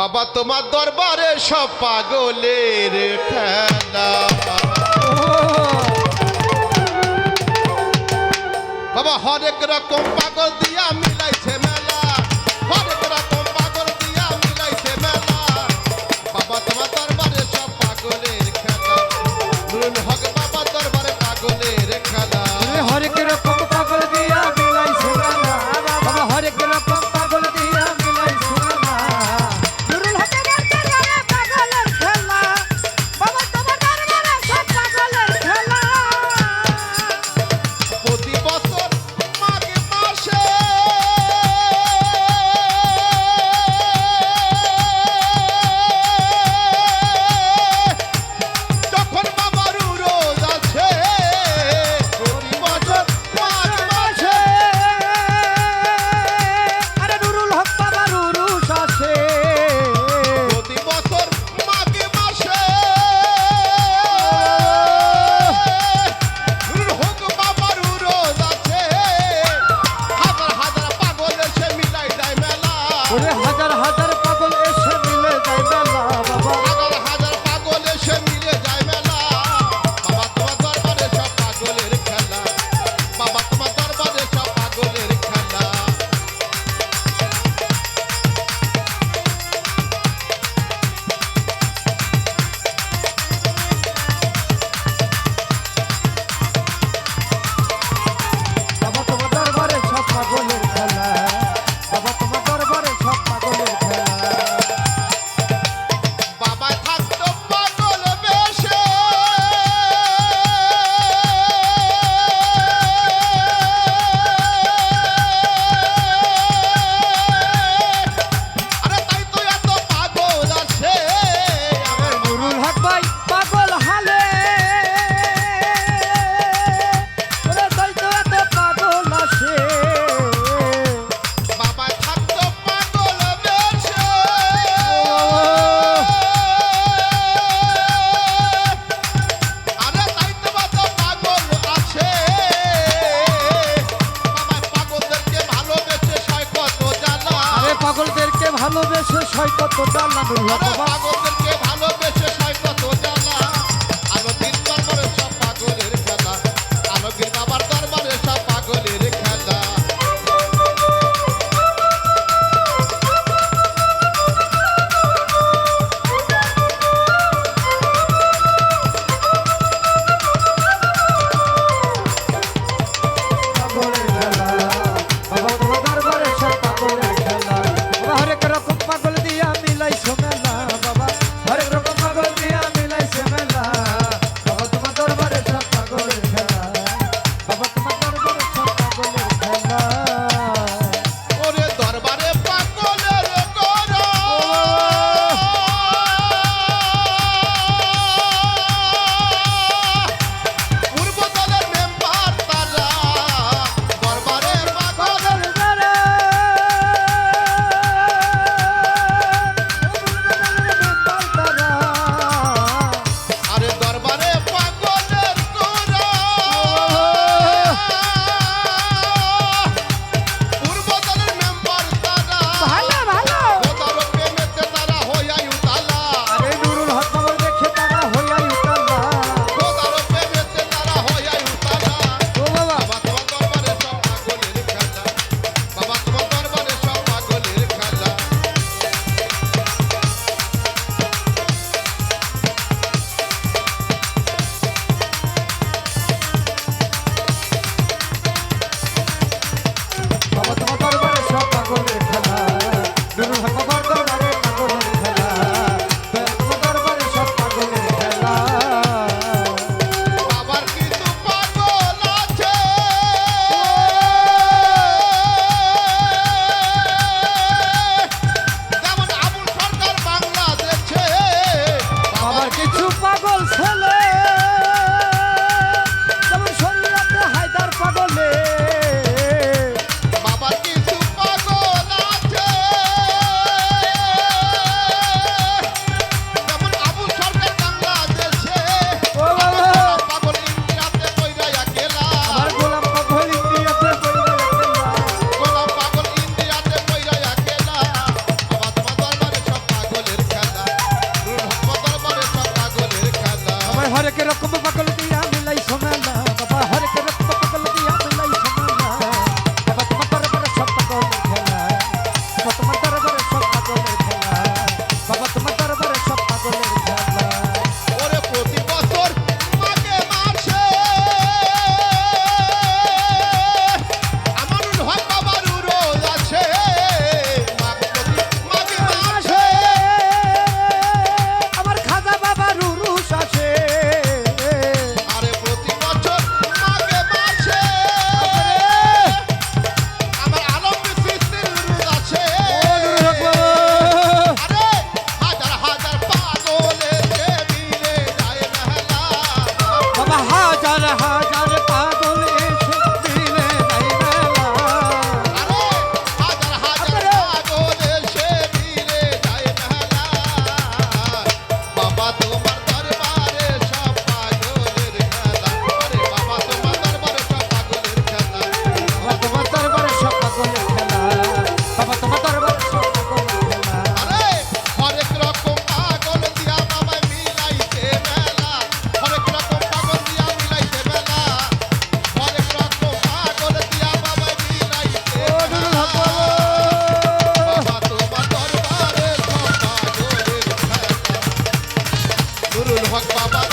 বাবা তোমার দরবারে সব পাগলের খেলা। বাবা হরেক রকম পাগল দিয়া সৈকত জালানুল্লাহ দেখা fuck, fuck, fuck.